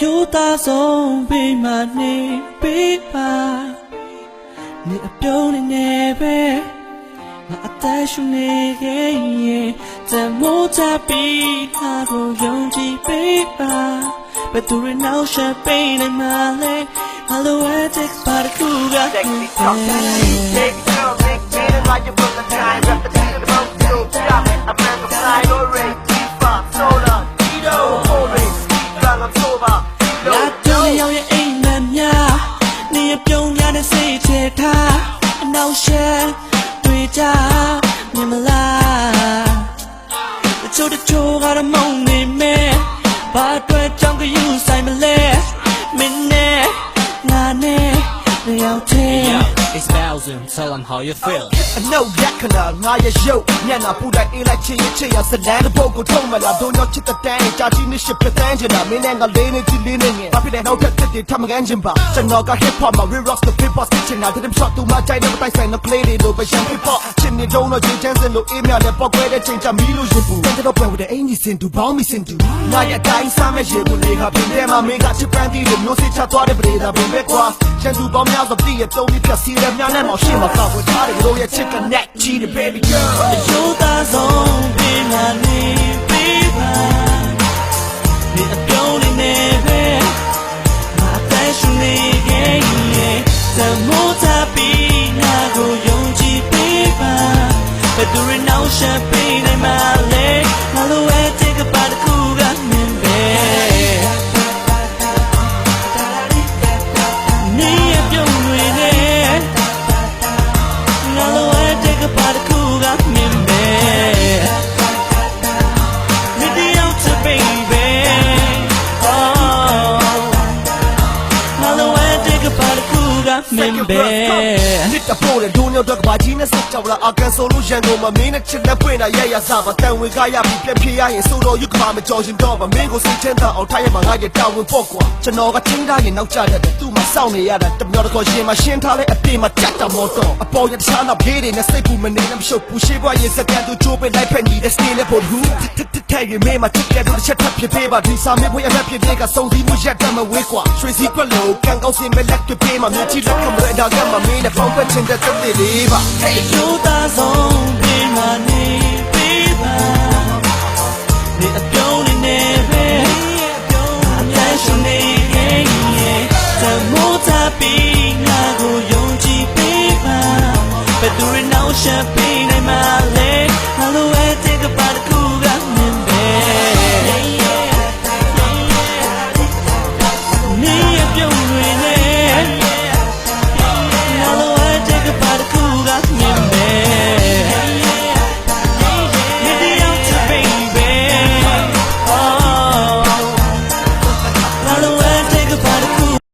ယူသားဆုံးပေးမှနေပေးပါနေအပြုံးနေနေပဲငါအသက်ရှူနေခဲ့ရင်တမိုးချပြီးငါကိုယုံကြည်ပေးပါဘယ်သူတွေနောက်ဆက်ပေးနိုင်မှလဲ Hello ethics ပါတခုက Sexy talk that shit, baby girl, make me like you from the time. Repetition the most so drop it. I'm from the side already. နေရပြုံးရတဲ့စိတ်ချထားအနောက်ရှက်တွေ့ကြမြင်မလားတချို့တချို့ကတော့မုန်းနေမယ်ဘာအတွက်ကြောင့် how you feel. အနှုတ်ရက်ခဏငါရဲ့ရုပ်ညနာပူတိုင်းအေးလိုက်ချင်ချင်ရစလန်တဲ့ပုတ်ကိုထုံးမလားဒုံညချစ်တဲ့တန်းကြာချင်းနဲ့ရှစ်ပတန်းချင်တာမင်းနဲ့ငါလေးနေချီလေးနေငယ်ဘာဖြစ်လဲနောက်ထပ်တစ်တည်းထမကန်ချင်ပါကျွန်တော်က hip hop မှာ real rock the hip hop ချင်တာတဲ့ shot တူမကြိုက်တဲ့တိုက်ဆိုင်တဲ့ play တွေလို့ပဲရှန် hip hop ချင်နေတော့တော့ချင်းချမ်းစင်လို့အေးမြနဲ့ပေါက်ခွဲတဲ့ချိန်ချမီလို့ရင်ပူတဲ့တော့ပြန် with the angel sin to bound me sin to ငါရဲ့တိုင်းစားမဲ့ရေဘူးလေးကပြင်ထဲမှာမင်းကချစ်ပန်းတီးလို့မျိုးစစ်ချသွားတဲ့ပရိဒါဘယ်ပဲကွာချန်သူပေါင်းများစွာပြည့်ရဲ့တုံးပြီးဖြတ်စီးတဲ့များနဲ့မောင်ရှင်းမှာကောက်ဝထားတယ်လို့ရဲ့ချစ်က neck ချီးတဲ့ baby girl ယူသားဆုံးပေးမှနေပေးပါနေအပြုံးနေနေပဲငါအသက်ရှူနေခဲ့ရင်တမိုးချပြီးငါကိုယုံကြည်ပေးပါဘယ်သူတွေနောက်ဆက်ပေးနိုင်မှ တဲ့ကပါတခုကမင်းပဲ Kuga Mimbe. တစ်တပိုးတဲ့ဒုံညတော့ကဘာကြီးနဲ့ဆက်ကြောက်လာအကန်ဆိုလို့ရန်ကုန်မှာမင်းနဲ့ချစ်တဲ့ပွင့်တာရရစားပါတန်ဝင်ကရပြီးပြက်ပြရရင်ဆိုတော့ယူကမှာမကြော်ရင်တော့မမင်းကိုစိတ်ချမ်းသာအောင်ထားရမှာငါရဲ့တာဝန်ပေါ့ကွာကျွန်တော်ကချင်းသားရင်နောက်ကျတဲ့သူ့မှာစောင့်နေရတာတမျောတကောရှင်မှာရှင်းထားတဲ့အပြင်မှာကြက်တာမော်တော့အပေါ်ရတခြားနောက်ပြေးတွေနဲ့စိတ်ပူမနေနဲ့မရှုပ်ဘူးရှေးဘွားရင်စကန်သူချိုးပေးလိုက်ဖက်နေတဲ့ stay နဲ့ဖို့ဘူးထဲရင်မေးမှာချစ်တဲ့သူတစ်ချက်ထပ်ဖြစ်ပေးပါဒီစာမေးဖို့ရတဲ့ဖြစ်တဲ့ကစုံစည်းမှုရက်တတ်မဝေးကွာရွှေစီကွက်လို့ကန်ကောင်းစင်မဲ့လက်တွေပေးမှာမြချီလက်ကမရတာကမမင်းနဲ့ပေါင်းပတ်ချင်တဲ့တုတ်တွေလေးပါ Hey You da song be my name, baby. Ni a pyong ni ne be. I'm just your name, yeah. The more ta be na go yong ji baby. But do it now, champagne, I'm